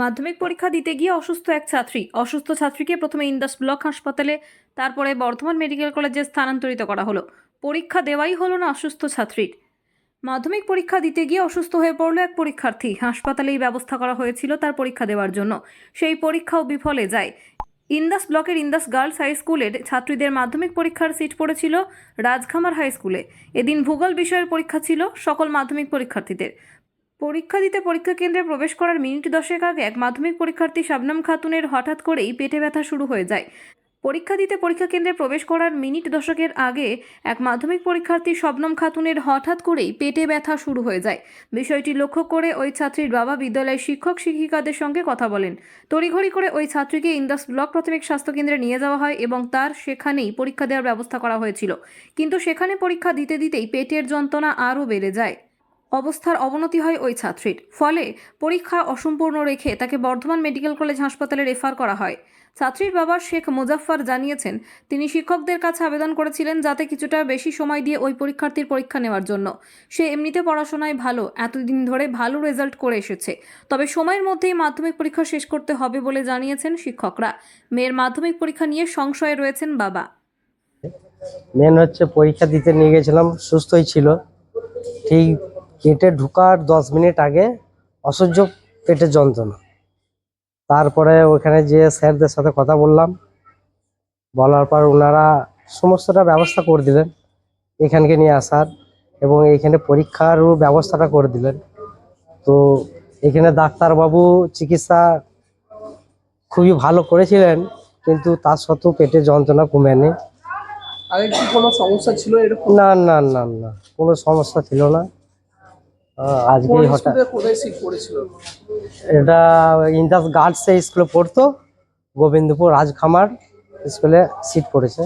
মাধ্যমিক পরীক্ষা দিতে গিয়ে অসুস্থ এক ছাত্রী। অসুস্থ ছাত্রীকে প্রথমে ইন্দাস ব্লক হাসপাতালে, তারপরে বর্ধমান মেডিকেল কলেজে স্থানান্তরিত করা হলো। পরীক্ষা দেওয়াই হলো না অসুস্থ ছাত্রীর। মাধ্যমিক পরীক্ষা দিতে গিয়ে অসুস্থ হয়ে পড়ল এক পরীক্ষার্থী। হাসপাতালেই ব্যবস্থা করা হয়েছিল তার পরীক্ষা দেওয়ার জন্য। সেই পরীক্ষাও বিফলে যায়। ইন্দাস ব্লকের ইন্দাস গার্লস হাই স্কুলের ছাত্রীদের মাধ্যমিক পরীক্ষার সিট পড়েছিল রাজখামার হাই স্কুলে। এদিন ভূগোল বিষয়ের পরীক্ষা ছিল সকল মাধ্যমিক পরীক্ষার্থীদের। পরীক্ষা দিতে পরীক্ষা কেন্দ্রে প্রবেশ করার মিনিট দশেক আগে এক মাধ্যমিক পরীক্ষার্থী শাবনাম খাতুনের হঠাৎ করেই পেটে ব্যথা শুরু হয়ে যায়। পরীক্ষা দিতে পরীক্ষা কেন্দ্রে প্রবেশ করার মিনিট দশকের আগে এক মাধ্যমিক পরীক্ষার্থী শবনম খাতুনের হঠাৎ করেই পেটে ব্যথা শুরু হয়ে যায়। বিষয়টি লক্ষ্য করে ওই ছাত্রীর বাবা বিদ্যালয়ের শিক্ষক শিক্ষিকাদের সঙ্গে কথা বলেন। তড়িঘড়ি করে ওই ছাত্রীকে ইন্দাস ব্লক প্রাথমিক স্বাস্থ্য কেন্দ্রে নিয়ে যাওয়া হয় এবং তার সেখানেই পরীক্ষা দেওয়ার ব্যবস্থা করা হয়েছিল। কিন্তু সেখানে পরীক্ষা দিতে দিতেই পেটের যন্ত্রণা আরও বেড়ে যায়। অবস্থার অবনতি হয় ওই ছাত্রীর। ফলে পরীক্ষা অসম্পূর্ণ রেখে তাকে বর্ধমান মেডিকেল কলেজ হাসপাতালে রেফার করা হয়। ছাত্রীর বাবা শেখ মুজাফফর জানিয়েছেন, তিনি শিক্ষকদের কাছে আবেদন করেছিলেন যাতে কিছুটা বেশি সময় দিয়ে ওই পরীক্ষার্থীর পরীক্ষা নেওয়ার জন্য। সে এমনিতে পড়াশোনায় ভালো, এতদিন ধরে ভালো রেজাল্ট করে এসেছে। তবে সময়ের মধ্যেই মাধ্যমিক পরীক্ষা শেষ করতে হবে বলে জানিয়েছেন শিক্ষকরা। মেয়ের মাধ্যমিক পরীক্ষা নিয়ে সংশয়ে রয়েছেন বাবা। মেন হচ্ছে পরীক্ষা দিতে নিয়ে গেছিলাম, সুস্থই ছিল। ঠিক গেটে ঢুকার দশ মিনিট আগে অসহ্য পেটের যন্ত্রণা। তারপরে ওখানে যে স্যারদের সাথে কথা বললাম বলার পর ওনারা সমস্তটা ব্যবস্থা করে দিলেন এখানকে নিয়ে আসার এবং এইখানে পরীক্ষারও ব্যবস্থাটা করে দিলেন। তো এখানে ডাক্তারবাবু চিকিৎসা খুবই ভালো করেছিলেন কিন্তু তার সত্ত্বেও পেটের যন্ত্রণা কমেনি। আগে কি কোনো সমস্যা ছিল এরকম? না না না না কোনো সমস্যা ছিল না। আজকেই হঠাৎ কোথায় এটা ইন্দাস গার্লস স্কুলে পড়তো গোবিন্দপুর রাজখামার স্কুলে সিট পড়েছে।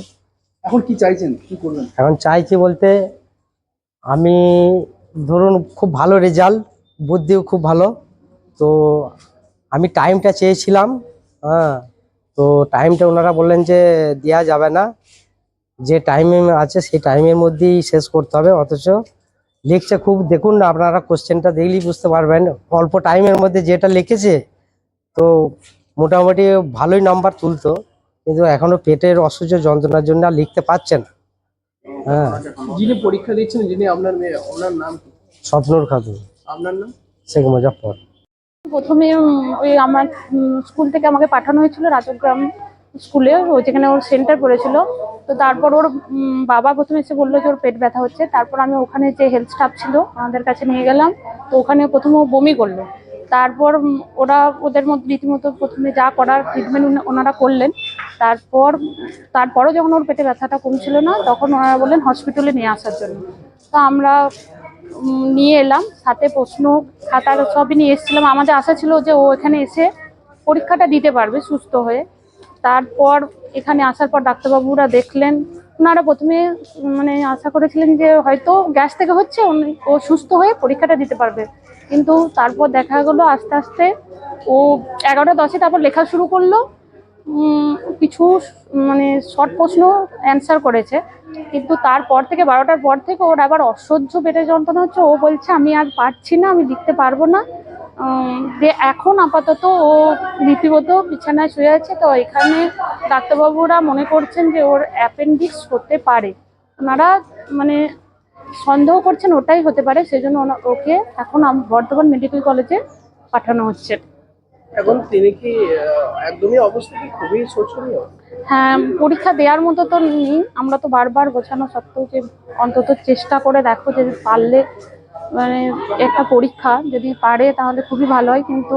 এখন কি চাইছেন? কি করবেন? এখন চাইছি বলতে আমি ধরুন খুব ভালো রেজাল্ট বুদ্ধিও খুব ভালো তো আমি টাইমটা চেয়েছিলাম হ্যাঁ তো টাইমটা ওনারা বললেন যে দেওয়া যাবে না যে টাইমে আছে সেই টাইমের মধ্যেই শেষ করতে হবে অথচ লিখছে খুব দেখুন না আপনারা কোশ্চেনটা দেখলেই বুঝতে পারবেন। অল্প টাইমের মধ্যে যেটা লিখেছে তো মোটামুটি ভালোই নাম্বার তুলতো কিন্তু এখনও পেটের অসহ্য যন্ত্রণার জন্য আর লিখতে পারছে না। হ্যাঁ। যিনি পরীক্ষা দিচ্ছেন যিনি আপনার মেয়ে ওনার নাম কি? স্বপ্নুর খাতুন। আপনার নাম? শেখ মুজাফর প্রথমে ওই আমার স্কুল থেকে আমাকে পাঠানো হয়েছিল রাজগ্রাম স্কুলে ও যেখানে ওর সেন্টার পড়েছিল। তো তারপর ওর বাবা প্রথমে এসে বলল যে ওর পেট ব্যথা হচ্ছে। তারপর আমি ওখানে যে হেলথ স্টাফ ছিল, আমাদের কাছে নিয়ে গেলাম। তো ওখানে প্রথমে ও বমি করল। তারপর ওরা ওদের মধ্যে রীতিমতো প্রথমে যা করার ট্রিটমেন্ট ওনারা করলেন। তারপর, তারপরও যখন ওর পেটে ব্যথাটা কমছিল না, তখন ওনারা বললেন হসপিটালে নিয়ে আসার জন্য। তো আমরা নিয়ে এলাম। সাথে প্রশ্ন খাতার সবই নিয়ে এসেছিলাম। আমাদের আশা ছিল যে ও এখানে এসে পরীক্ষাটা দিতে পারবে সুস্থ হয়ে। তারপর এখানে আসার পর ডাক্তারবাবুরা দেখলেন, ওনারা প্রথমে মানে আশা করেছিলেন যে হয়তো গ্যাস থেকে হচ্ছে ও সুস্থ হয়ে পরীক্ষাটা দিতে পারবে। কিন্তু তারপর দেখা গেলো আস্তে আস্তে ও এগারোটা দশে তারপর লেখা শুরু করল। কিছু মানে শর্ট প্রশ্ন অ্যান্সার করেছে। কিন্তু তারপর থেকে, বারোটার পর থেকে ওর আবার অসহ্য পেটে যন্ত্রণা হচ্ছে। ও বলছে, আমি আর পারছি না, আমি লিখতে পারব না। যে এখন আপাতত ও রীতিমত বিছানায় শুয়ে আছে তো এখানে ডাক্তারবাবুরা মনে করছেন যে ওর অ্যাপেন্ডিক্স হতে পারে। ওনারা মানে সন্দেহ করছেন ওটাই হতে পারে সেজন্য ওনা- ওকে এখন বর্ধমান মেডিকেল কলেজে পাঠানো হচ্ছে। এখন তিনি কি একদমই অবস্থা কি খুবই শোচনীয়? হ্যাঁ পরীক্ষা দেওয়ার মতো তো নেই। আমরা তো বারবার বোঝানো সত্ত্বেও যে অন্তত চেষ্টা করে দেখো যে পারলে মানে একটা পরীক্ষা যদি পারে তাহলে খুবই ভালো হয় কিন্তু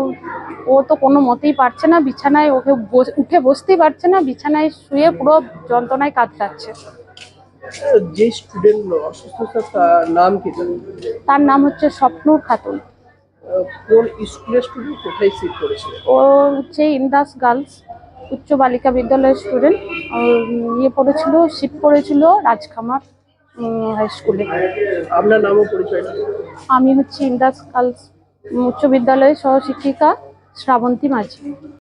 ও তো কোনো মতেই পারছে না বিছানায় ওকে উঠে বসতেই পারছে না বিছানায় শুয়ে পুরো যন্ত্রণায় কাতরাচ্ছে যে স্টুডেন্ট নাম কি? তার নাম হচ্ছে স্বপ্নুর খাতুন। কোন স্কুলের স্টুডেন্ট কোথায় সিট পড়েছিল ও হচ্ছে ইন্দাস গার্লস উচ্চ বালিকা বিদ্যালয়ের স্টুডেন্ট ইয়ে পড়েছিল শিব পড়েছিল রাজখামার। হাই স্কুলে আপনার নামও পরিচয় আমি হচ্ছে ইন্দাস কালস উচ্চ বিদ্যালয়ের সহশিক্ষিকা শ্রাবন্তী মাঝি।